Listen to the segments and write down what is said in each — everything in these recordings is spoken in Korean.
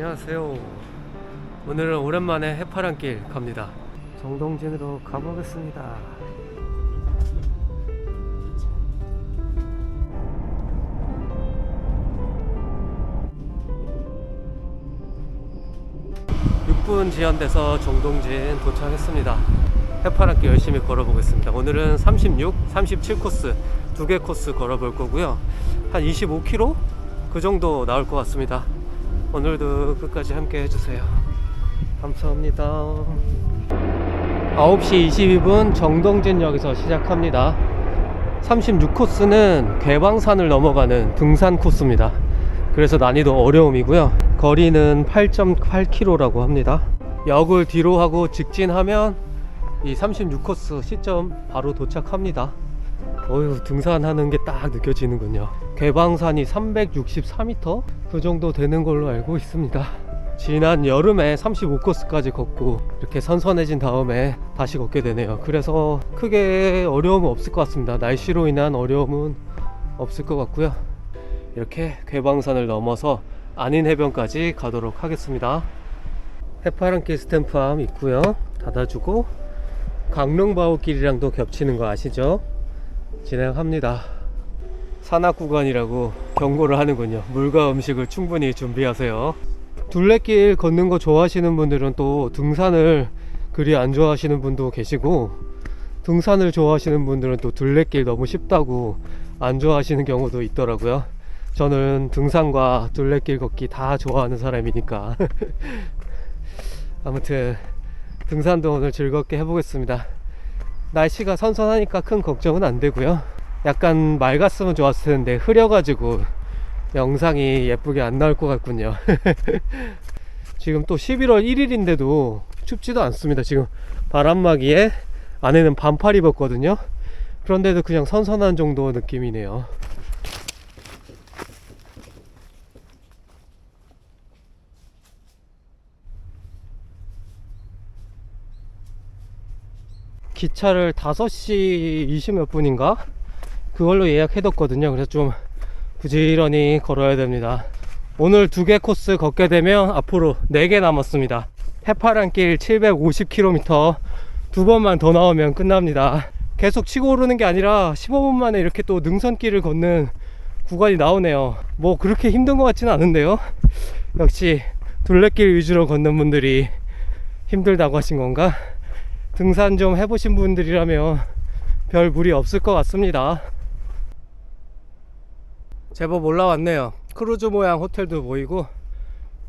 안녕하세요. 오늘은 오랜만에 해파랑길 갑니다. 정동진으로 가보겠습니다. 육분 지연돼서 정동진 도착했습니다. 해파랑길 열심히 걸어보겠습니다. 오늘은 36, 37 코스 두 개 코스 걸어볼 거고요. 한 25km 그 정도 나올 것 같습니다. 오늘도 끝까지 함께 해주세요. 감사합니다. 9시 22분 정동진역에서 시작합니다. 36코스는 괴방산을 넘어가는 등산 코스입니다. 그래서 난이도 어려움이고요. 거리는 8.8km라고 합니다. 역을 뒤로 하고 직진하면 이 36코스 시점 바로 도착합니다. 어휴 등산하는 게 딱 느껴지는군요. 괴방산이 364m 그 정도 되는 걸로 알고 있습니다. 지난 여름에 35코스까지 걷고 이렇게 선선해진 다음에 다시 걷게 되네요. 그래서 크게 어려움은 없을 것 같습니다. 날씨로 인한 어려움은 없을 것 같고요. 이렇게 괴방산을 넘어서 안인 해변까지 가도록 하겠습니다. 해파랑길 스탬프함 있고요. 닫아주고 강릉바오길이랑도 겹치는 거 아시죠? 진행합니다. 산악 구간이라고 경고를 하는군요. 물과 음식을 충분히 준비하세요. 둘레길 걷는 거 좋아하시는 분들은 또 등산을 그리 안 좋아하시는 분도 계시고 등산을 좋아하시는 분들은 또 둘레길 너무 쉽다고 안 좋아하시는 경우도 있더라고요. 저는 등산과 둘레길 걷기 다 좋아하는 사람이니까 아무튼 등산도 오늘 즐겁게 해보겠습니다. 날씨가 선선하니까 큰 걱정은 안 되고요. 약간 맑았으면 좋았을 텐데 흐려가지고 영상이 예쁘게 안 나올 것 같군요. 지금 또 11월 1일인데도 춥지도 않습니다. 지금 바람막이에 안에는 반팔 입었거든요. 그런데도 그냥 선선한 정도 느낌이네요. 기차를 5시 20몇 분인가? 그걸로 예약해뒀거든요. 그래서 좀 부지런히 걸어야 됩니다. 오늘 두 개 코스 걷게 되면 앞으로 4개 남았습니다. 해파랑길 750km 두 번만 더 나오면 끝납니다. 계속 치고 오르는 게 아니라 15분 만에 이렇게 또 능선길을 걷는 구간이 나오네요. 뭐 그렇게 힘든 것 같지는 않은데요. 역시 둘레길 위주로 걷는 분들이 힘들다고 하신 건가? 등산 좀 해보신 분들이라면 별 무리 없을 것 같습니다. 제법 올라왔네요. 크루즈 모양 호텔도 보이고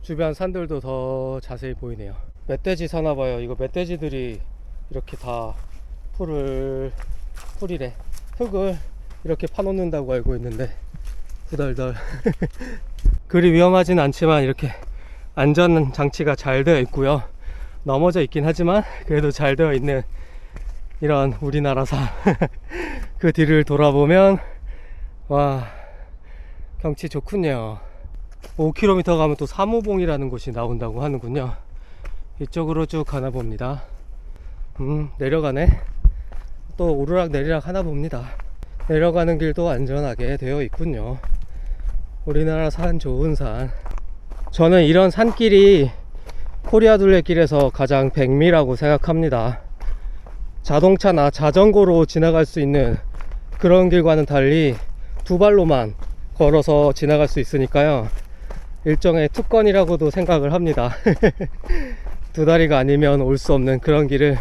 주변 산들도 더 자세히 보이네요. 멧돼지 사나봐요. 이거 멧돼지들이 이렇게 다 풀을 풀이래 흙을 이렇게 파놓는다고 알고 있는데 후덜덜 그리 위험하진 않지만 이렇게 안전 장치가 잘 되어 있고요. 넘어져 있긴 하지만 그래도 잘 되어 있는 이런 우리나라 산 그 뒤를 돌아보면 와 경치 좋군요. 5km 가면 또 사무봉이라는 곳이 나온다고 하는군요. 이쪽으로 쭉 가나 봅니다. 음 내려가네. 또 오르락 내리락 하나 봅니다. 내려가는 길도 안전하게 되어 있군요. 우리나라 산 좋은 산. 저는 이런 산길이 코리아 둘레길에서 가장 백미라고 생각합니다. 자동차나 자전거로 지나갈 수 있는 그런 길과는 달리 두 발로만 걸어서 지나갈 수 있으니까요. 일종의 특권이라고도 생각을 합니다. 두 다리가 아니면 올 수 없는 그런 길을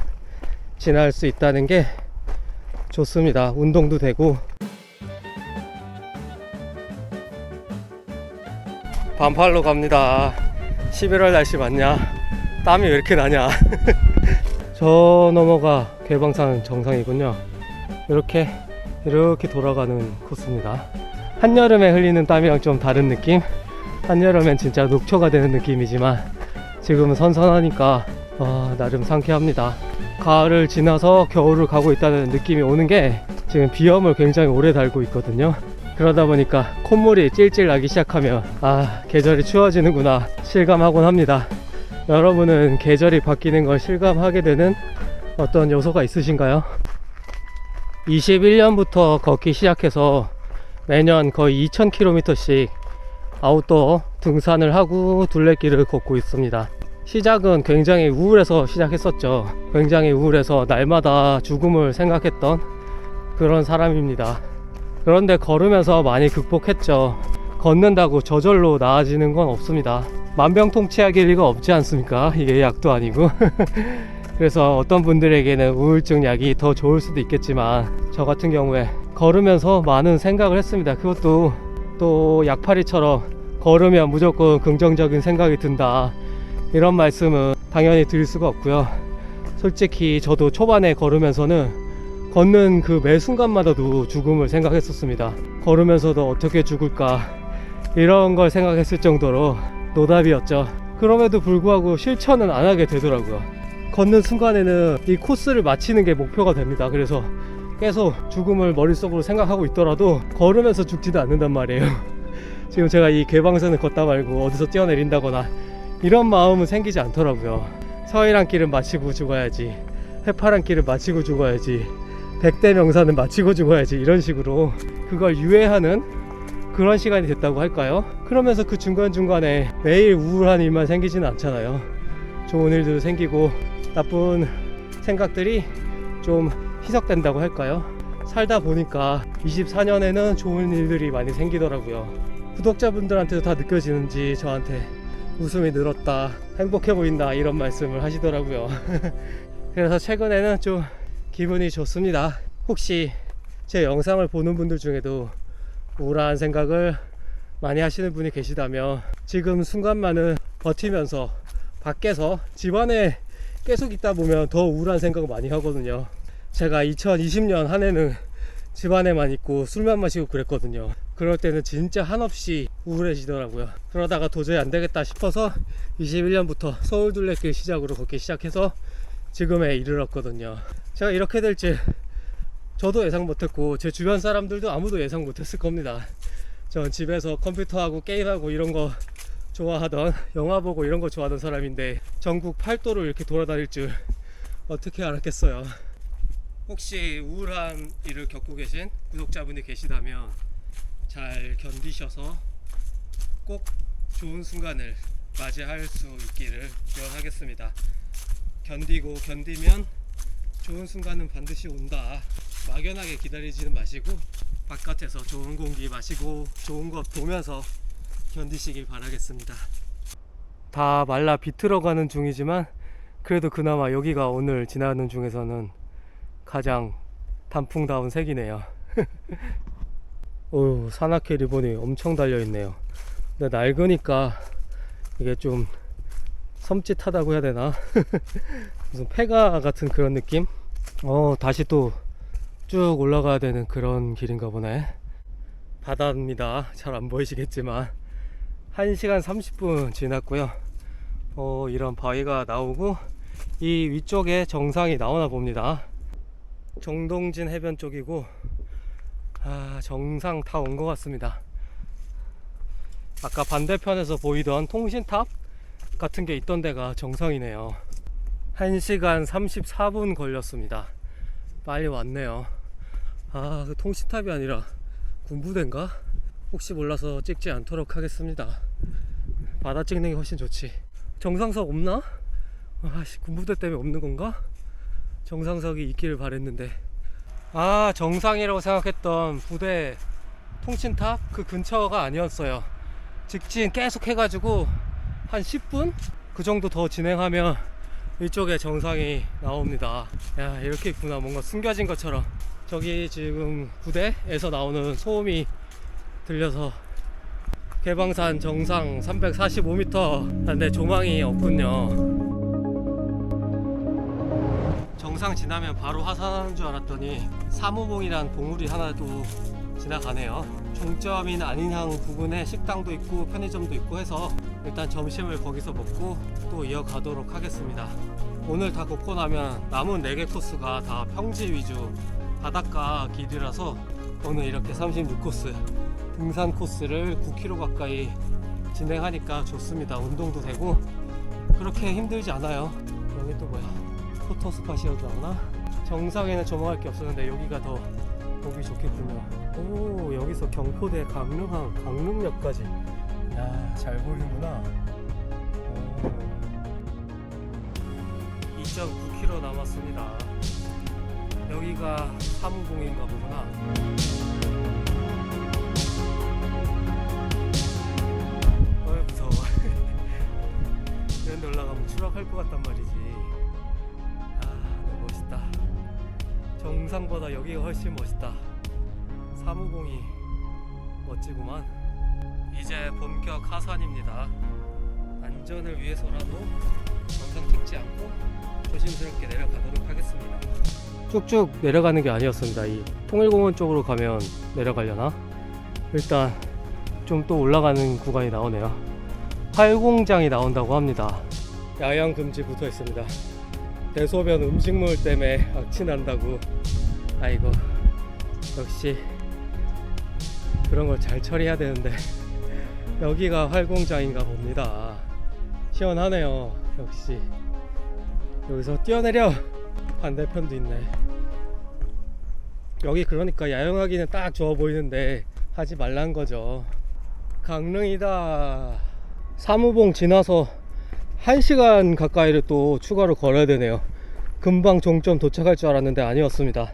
지날 수 있다는 게 좋습니다. 운동도 되고. 반팔로 갑니다. 11월 날씨 맞냐? 땀이 왜 이렇게 나냐? 저 너머가 괴방산 정상이군요. 이렇게 이렇게 돌아가는 코스입니다. 한여름에 흘리는 땀이랑 좀 다른 느낌? 한여름엔 진짜 녹초가 되는 느낌이지만 지금은 선선하니까 아, 나름 상쾌합니다. 가을을 지나서 겨울을 가고 있다는 느낌이 오는 게 지금 비염을 굉장히 오래 달고 있거든요. 그러다 보니까 콧물이 찔찔 나기 시작하면 아 계절이 추워지는구나 실감하곤 합니다 여러분은 계절이 바뀌는 걸 실감하게 되는 어떤 요소가 있으신가요? 21년부터 걷기 시작해서 매년 거의 2000km씩 아웃도어 등산을 하고 둘레길을 걷고 있습니다. 시작은 굉장히 우울해서 시작했었죠. 굉장히 우울해서 날마다 죽음을 생각했던 그런 사람입니다. 그런데 걸으면서 많이 극복했죠. 걷는다고 저절로 나아지는 건 없습니다. 만병통치약일 리가 없지 않습니까? 이게 약도 아니고. 그래서 어떤 분들에게는 우울증 약이 더 좋을 수도 있겠지만 저 같은 경우에 걸으면서 많은 생각을 했습니다. 그것도 또 약파리처럼 걸으면 무조건 긍정적인 생각이 든다. 이런 말씀은 당연히 드릴 수가 없고요. 솔직히 저도 초반에 걸으면서는 걷는 그 매 순간마다도 죽음을 생각했었습니다. 걸으면서도 어떻게 죽을까 이런 걸 생각했을 정도로 노답이었죠. 그럼에도 불구하고 실천은 안 하게 되더라고요. 걷는 순간에는 이 코스를 마치는 게 목표가 됩니다. 그래서 계속 죽음을 머릿속으로 생각하고 있더라도 걸으면서 죽지도 않는단 말이에요. 지금 제가 이 개방선을 걷다 말고 어디서 뛰어내린다거나 이런 마음은 생기지 않더라고요. 서해안 길은 마치고 죽어야지. 해파란 길을 마치고 죽어야지. 백대 명산은 마치고 죽어야지. 이런 식으로 그걸 유예하는 그런 시간이 됐다고 할까요? 그러면서 그 중간중간에 매일 우울한 일만 생기지는 않잖아요. 좋은 일도 생기고 나쁜 생각들이 좀 희석된다고 할까요? 살다 보니까 24년에는 좋은 일들이 많이 생기더라고요. 구독자분들한테도 다 느껴지는지 저한테 웃음이 늘었다, 행복해 보인다 이런 말씀을 하시더라고요. 그래서 최근에는 좀 기분이 좋습니다. 혹시 제 영상을 보는 분들 중에도 우울한 생각을 많이 하시는 분이 계시다면 지금 순간만은 버티면서 밖에서 집안에 계속 있다 보면 더 우울한 생각을 많이 하거든요. 제가 2020년 한 해는 집안에만 있고 술만 마시고 그랬거든요. 그럴 때는 진짜 한없이 우울해지더라고요. 그러다가 도저히 안 되겠다 싶어서 21년부터 서울 둘레길 시작으로 걷기 시작해서 지금에 이르렀거든요. 제가 이렇게 될지 저도 예상 못했고 제 주변 사람들도 아무도 예상 못했을 겁니다. 전 집에서 컴퓨터하고 게임하고 이런 거 좋아하던 영화 보고 이런 거 좋아하던 사람인데 전국 팔도를 이렇게 돌아다닐 줄 어떻게 알았겠어요. 혹시 우울한 일을 겪고 계신 구독자분이 계시다면 잘 견디셔서 꼭 좋은 순간을 맞이할 수 있기를 기원하겠습니다. 견디고 견디면 좋은 순간은 반드시 온다. 막연하게 기다리지는 마시고 바깥에서 좋은 공기 마시고 좋은 것 보면서 견디시길 바라겠습니다. 다 말라 비틀어가는 중이지만 그래도 그나마 여기가 오늘 지나는 중에서는 가장 단풍다운 색이네요. 오, 산악회 리본이 엄청 달려 있네요. 근데 낡으니까 이게 좀 섬찟하다고 해야 되나? 무슨 폐가 같은 그런 느낌? 어, 다시 또 쭉 올라가야 되는 그런 길인가 보네. 바다입니다. 잘 안 보이시겠지만 1시간 30분 지났고요. 어, 이런 바위가 나오고 이 위쪽에 정상이 나오나 봅니다. 정동진 해변 쪽이고 아, 정상 다 온 것 같습니다. 아까 반대편에서 보이던 통신탑 같은 게 있던 데가 정상이네요. 1시간 34분 걸렸습니다. 빨리 왔네요. 아, 그 통신탑이 아니라 군부대인가? 혹시 몰라서 찍지 않도록 하겠습니다. 바다 찍는 게 훨씬 좋지. 정상석 없나? 아씨, 군부대 때문에 없는 건가? 정상석이 있기를 바랬는데. 아, 정상이라고 생각했던 부대 통신탑 그 근처가 아니었어요. 직진 계속 해가지고 한 10분? 그 정도 더 진행하면 이쪽에 정상이 나옵니다. 야, 이렇게 있구나. 뭔가 숨겨진 것처럼. 저기 지금 부대에서 나오는 소음이 들려서 개방산 정상 345m 근데 조망이 없군요. 정상 지나면 바로 하산하는 줄 알았더니 사무봉이란 봉우리 하나도 지나가네요. 종점인 안인항 부근에 식당도 있고 편의점도 있고 해서 일단 점심을 거기서 먹고 또 이어가도록 하겠습니다. 오늘 다 걷고 나면 남은 4개 코스가 다 평지 위주 바닷가 길이라서 오늘 이렇게 36코스 등산 코스를 9km 가까이 진행하니까 좋습니다. 운동도 되고 그렇게 힘들지 않아요. 여기 또 뭐야? 포토 스팟이어도 하나? 정상에는 조망할 게 없었는데 여기가 더 보기 좋겠군요. 오 여기서 경포대 강릉항 강릉역까지. 야, 잘 보이는구나. 2.9km 남았습니다. 여기가 사무공인가 보구나. 어이 무서워. 이런 데 올라가면 추락할 것 같단 말이지. 정상보다 여기가 훨씬 멋있다. 사무공이 멋지구만. 이제 본격 하산입니다. 안전을 위해서라도 영상 찍지 않고 조심스럽게 내려가도록 하겠습니다. 쭉쭉 내려가는 게 아니었습니다. 이 통일공원 쪽으로 가면 내려가려나? 일단 좀 또 올라가는 구간이 나오네요. 활공장이 나온다고 합니다. 야영 금지 붙어 있습니다. 대소변 음식물 때문에 악취난다고. 아이고 역시 그런 걸 잘 처리해야 되는데 여기가 활공장인가 봅니다. 시원하네요. 역시 여기서 뛰어내려 반대편도 있네. 여기 그러니까 야영하기는 딱 좋아 보이는데 하지 말란 거죠. 강릉이다. 사무봉 지나서 1시간 가까이를 또 추가로 걸어야 되네요. 금방 종점 도착할 줄 알았는데 아니었습니다.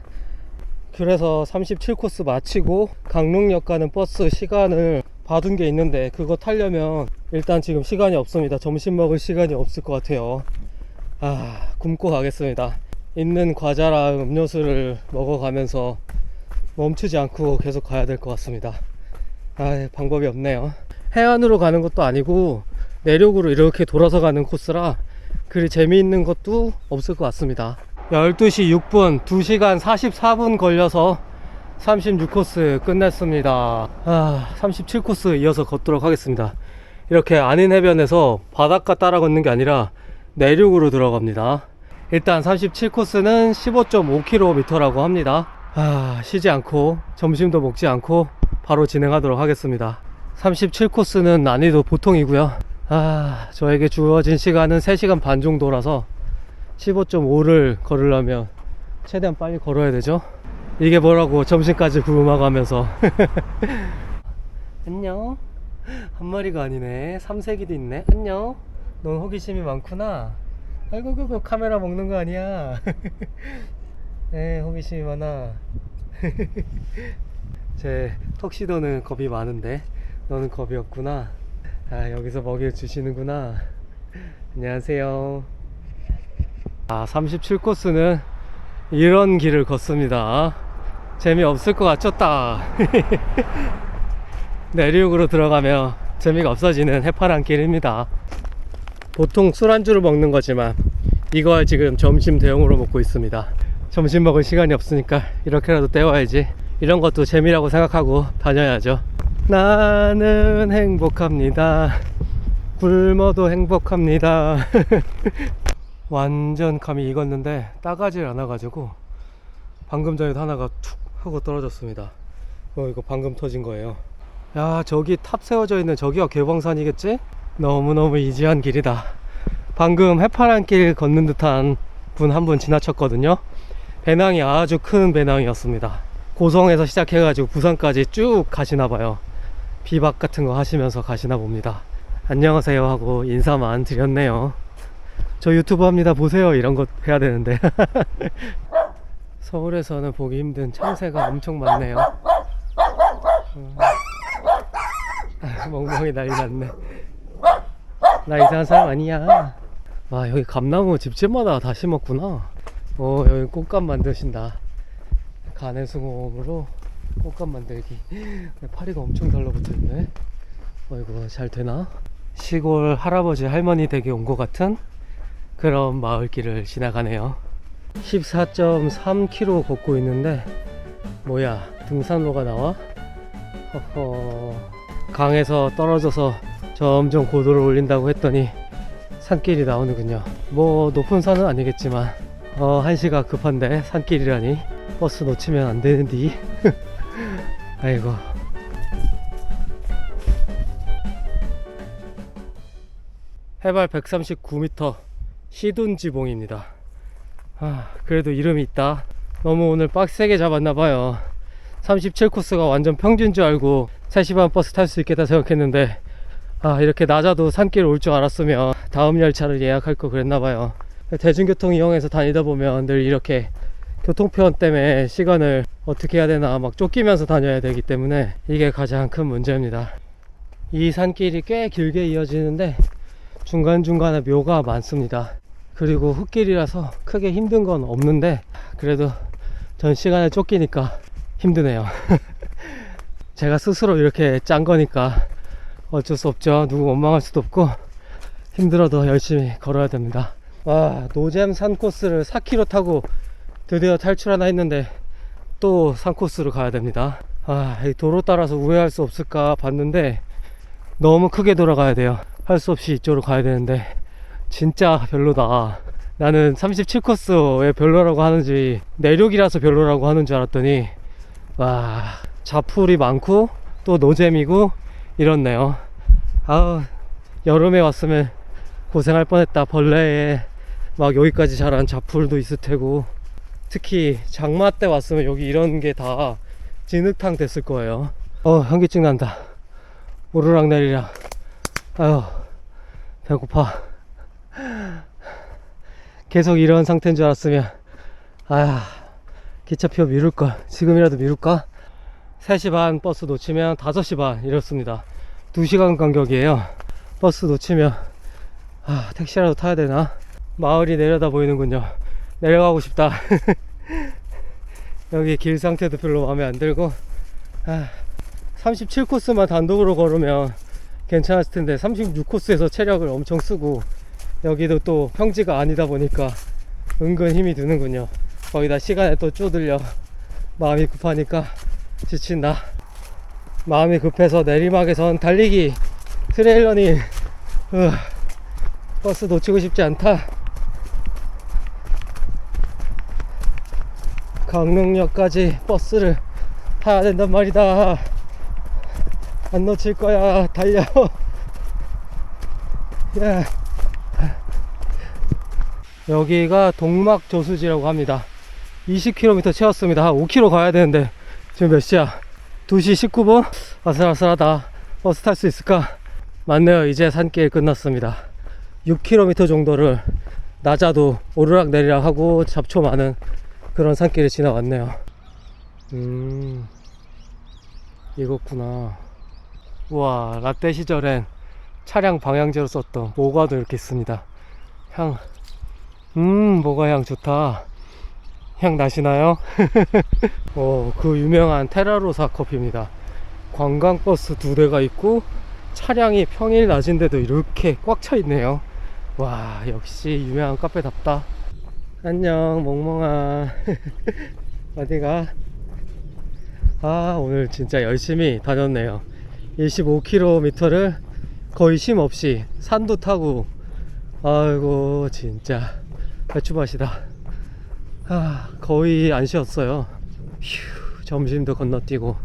그래서 37코스 마치고 강릉역 가는 버스 시간을 받은 게 있는데 그거 타려면 일단 지금 시간이 없습니다. 점심 먹을 시간이 없을 것 같아요. 아, 굶고 가겠습니다. 있는 과자랑 음료수를 먹어가면서 멈추지 않고 계속 가야 될 것 같습니다. 아, 방법이 없네요. 해안으로 가는 것도 아니고 내륙으로 이렇게 돌아서 가는 코스라 그리 재미있는 것도 없을 것 같습니다. 12시 6분, 2시간 44분 걸려서 36코스 끝냈습니다. 아, 37코스 이어서 걷도록 하겠습니다. 이렇게 안인 해변에서 바닷가 따라 걷는 게 아니라 내륙으로 들어갑니다. 일단 37코스는 15.5km라고 합니다. 아, 쉬지 않고 점심도 먹지 않고 바로 진행하도록 하겠습니다. 37코스는 난이도 보통이고요. 아, 저에게 주어진 시간은 3시간 반 정도라서 15.5를 걸으려면 최대한 빨리 걸어야 되죠. 이게 뭐라고 점심까지 굶어가면서. 안녕. 한 마리가 아니네. 삼색이도 있네. 안녕. 넌 호기심이 많구나. 아이고 그거 카메라 먹는 거 아니야. 네 호기심이 많아. 제 턱시도는 겁이 많은데 너는 겁이 없구나. 아 여기서 먹여 주시는구나. 안녕하세요 아 37코스는 이런 길을 걷습니다. 재미없을 것 같죠?다. 내륙으로 들어가면 재미가 없어지는 해파란 길입니다. 보통 술안주로 먹는 거지만 이걸 지금 점심 대용으로 먹고 있습니다. 점심 먹을 시간이 없으니까 이렇게라도 때워야지. 이런 것도 재미라고 생각하고 다녀야죠. 나는 행복합니다. 굶어도 행복합니다 완전 감이 익었는데 따가질 않아가지고 방금 전에도 하나가 툭 하고 떨어졌습니다. 어 이거 방금 터진 거예요. 야 저기 탑 세워져 있는 저기가 개방산이겠지? 너무너무 이지한 길이다. 방금 해파란 길 걷는 듯한 분 한분 지나쳤거든요. 배낭이 아주 큰 배낭이었습니다. 고성에서 시작해가지고 부산까지 쭉 가시나 봐요. 비박 같은 거 하시면서 가시나 봅니다. 안녕하세요 하고 인사만 드렸네요 저 유튜브 합니다. 보세요. 이런 거 해야 되는데. 서울에서는 보기 힘든 참새가 엄청 많네요. 음. 아, 멍멍이 난리 났네. 나 이상한 사람 아니야. 와 여기 감나무 집집마다 다 심었구나. 어 여기 꽃감 만드신다. 가내수공업으로 꽃감 만들기. 파리가 엄청 달라붙어 있네. 어이구 잘 되나? 시골 할아버지 할머니 댁에 온 것 같은 그런 마을길을 지나가네요. 14.3km 걷고 있는데 뭐야 등산로가 나와? 허허. 강에서 떨어져서 점점 고도를 올린다고 했더니 산길이 나오는군요. 뭐 높은 산은 아니겠지만 어 한시가 급한데 산길이라니 버스 놓치면 안 되는디. 아이고. 해발 139m 시둔지봉입니다 아, 그래도 이름이 있다. 너무 오늘 빡세게 잡았나봐요. 37코스가 완전 평균 줄 알고 3시 반 버스 탈 수 있겠다 생각했는데, 아 이렇게 낮아도 산길 올 줄 알았으면 다음 열차를 예약할 거 그랬나봐요 대중교통 이용해서 다니다 보면 늘 이렇게 교통편 때문에 시간을 어떻게 해야 되나 막 쫓기면서 다녀야 되기 때문에 이게 가장 큰 문제입니다 이 산길이 꽤 길게 이어지는데 중간중간에 묘가 많습니다 그리고 흙길이라서 크게 힘든 건 없는데 그래도 전 시간에 쫓기니까 힘드네요 제가 스스로 이렇게 짠 거니까 어쩔 수 없죠. 누구 원망할 수도 없고 힘들어도 열심히 걸어야 됩니다. 와 노잼 산 코스를 4km 타고 드디어 탈출 하나 했는데 또 산 코스로 가야 됩니다. 아, 이 도로 따라서 우회할 수 없을까 봤는데 너무 크게 돌아가야 돼요. 할 수 없이 이쪽으로 가야 되는데 진짜 별로다. 나는 37코스 왜 별로라고 하는지 내륙이라서 별로라고 하는 줄 알았더니 와 자풀이 많고 또 노잼이고 이렇네요. 아우 여름에 왔으면 고생할 뻔했다. 벌레에 막 여기까지 자란 자풀도 있을 테고 특히 장마 때 왔으면 여기 이런 게 다 진흙탕 됐을 거예요. 어 현기증 난다. 오르락 내리락. 아유 배고파. 계속 이런 상태인 줄 알았으면 아 기차표 미룰걸. 지금이라도 미룰까? 3시 반 버스 놓치면 5시 반 이렇습니다. 2시간 간격이에요. 버스 놓치면 아 택시라도 타야 되나? 마을이 내려다 보이는군요. 내려가고 싶다. 여기 길 상태도 별로 마음에 안 들고 아, 37코스만 단독으로 걸으면 괜찮았을 텐데 36코스에서 체력을 엄청 쓰고 여기도 또 평지가 아니다 보니까 은근 힘이 드는군요. 거기다 시간에 또 쪼들려 마음이 급하니까 지친다. 마음이 급해서 내리막에선 달리기 트레일러닝 으, 버스 놓치고 싶지 않다. 강릉역까지 버스를 타야 된단 말이다. 안 놓칠 거야. 달려. 야. 여기가 동막 저수지라고 합니다. 20km 채웠습니다. 한 5km 가야 되는데 지금 몇 시야? 2시 19분? 아슬아슬하다. 버스 탈 수 있을까? 맞네요. 이제 산길 끝났습니다. 6km 정도를 낮아도 오르락 내리락 하고 잡초 많은 그런 산길을 지나왔네요. 음, 이거구나. 우와, 라떼 시절엔 차량 방향제로 썼던 모과도 이렇게 있습니다. 향, 음, 모과 향 좋다. 향 나시나요? 어, 그 유명한 테라로사 커피입니다. 관광버스 두 대가 있고 차량이 평일 낮인데도 이렇게 꽉 차 있네요. 와, 역시 유명한 카페답다. 안녕, 멍멍아. 어디가? 아, 오늘 진짜 열심히 다녔네요. 25km를 거의 쉼 없이 산도 타고, 아이고, 진짜. 배추밭이다. 아, 거의 안 쉬었어요. 휴, 점심도 건너뛰고.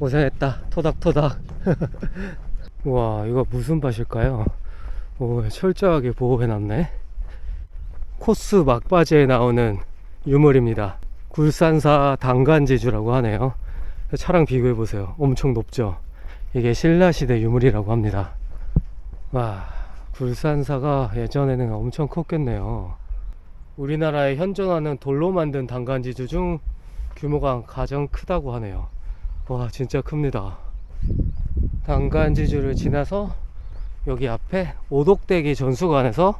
고생했다. 토닥토닥. 와, 이거 무슨 밭일까요? 오, 철저하게 보호해놨네. 코스 막바지에 나오는 유물입니다. 굴산사 당간지주라고 하네요. 차랑 비교해보세요. 엄청 높죠? 이게 신라시대 유물이라고 합니다. 와, 굴산사가 예전에는 엄청 컸겠네요. 우리나라에 현존하는 돌로 만든 당간지주 중 규모가 가장 크다고 하네요. 와, 진짜 큽니다. 당간지주를 지나서 여기 앞에 오독대기 전수관에서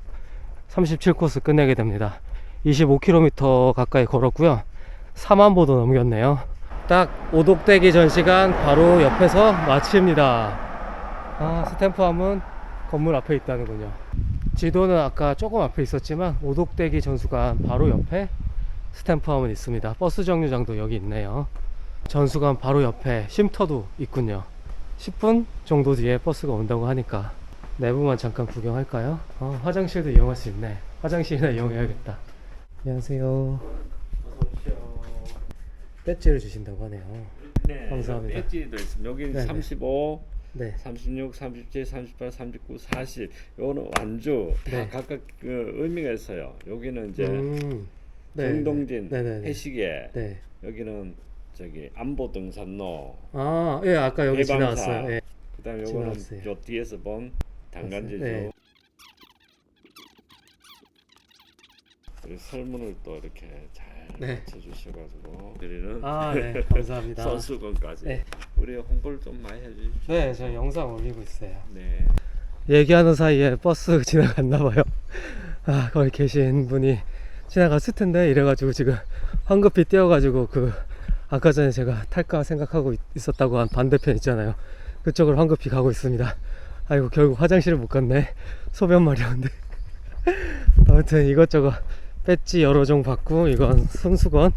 37코스 끝내게 됩니다. 25km 가까이 걸었고요. 4만 보도 넘겼네요. 딱 오독대기 전시관 바로 옆에서 마칩니다. 아, 스탬프함은 건물 앞에 있다는군요. 지도는 아까 조금 앞에 있었지만 오독대기 전수관 바로 옆에 스탬프함은 있습니다. 버스 정류장도 여기 있네요. 전수관 바로 옆에 쉼터도 있군요. 10분 정도 뒤에 버스가 온다고 하니까 내부만 잠깐 구경할까요? 어, 화장실도 이용할 수 있네. 화장실이나 이용해야겠다. 안녕하세요. 배지를 주신다고 하네요. 네, 감사합니다. 배지도 있습니다. 여기 네네. 35, 네. 36, 37, 38, 39, 40. 요거는 완주 다 네. 각각 그 의미가 있어요. 여기는 이제 음, 네, 정동진 네, 네, 네. 해시계. 네. 여기는 저기 안보 등산로. 아, 예, 아까 여기 해방사. 지나왔어요. 예. 그다음에 지금 요거는 왔어요. 저 뒤에서 본 단간제죠. 네. 설문을 또 이렇게 잘 네. 맞춰주셔가지고 드리는 아, 네. 감사합니다. 선수건까지 네. 우리 홍보를 좀 많이 해주십시오. 네, 저 영상 올리고 있어요. 네. 얘기하는 사이에 버스 지나갔나 봐요. 아, 거기 계신 분이 지나갔을 텐데 이래가지고 지금 황급히 뛰어가지고 그 아까 전에 제가 탈까 생각하고 있- 있었다고 한 반대편 있잖아요. 그쪽으로 황급히 가고 있습니다. 아이고 결국 화장실을 못 갔네. 소변 마려운데. 아무튼 이것저것 배지 여러 종 받고 이건 손수건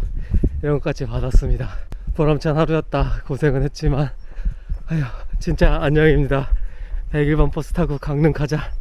이런 것까지 받았습니다. 보람찬 하루였다. 고생은 했지만 아휴 진짜 안녕입니다. 101번 버스 타고 강릉 가자.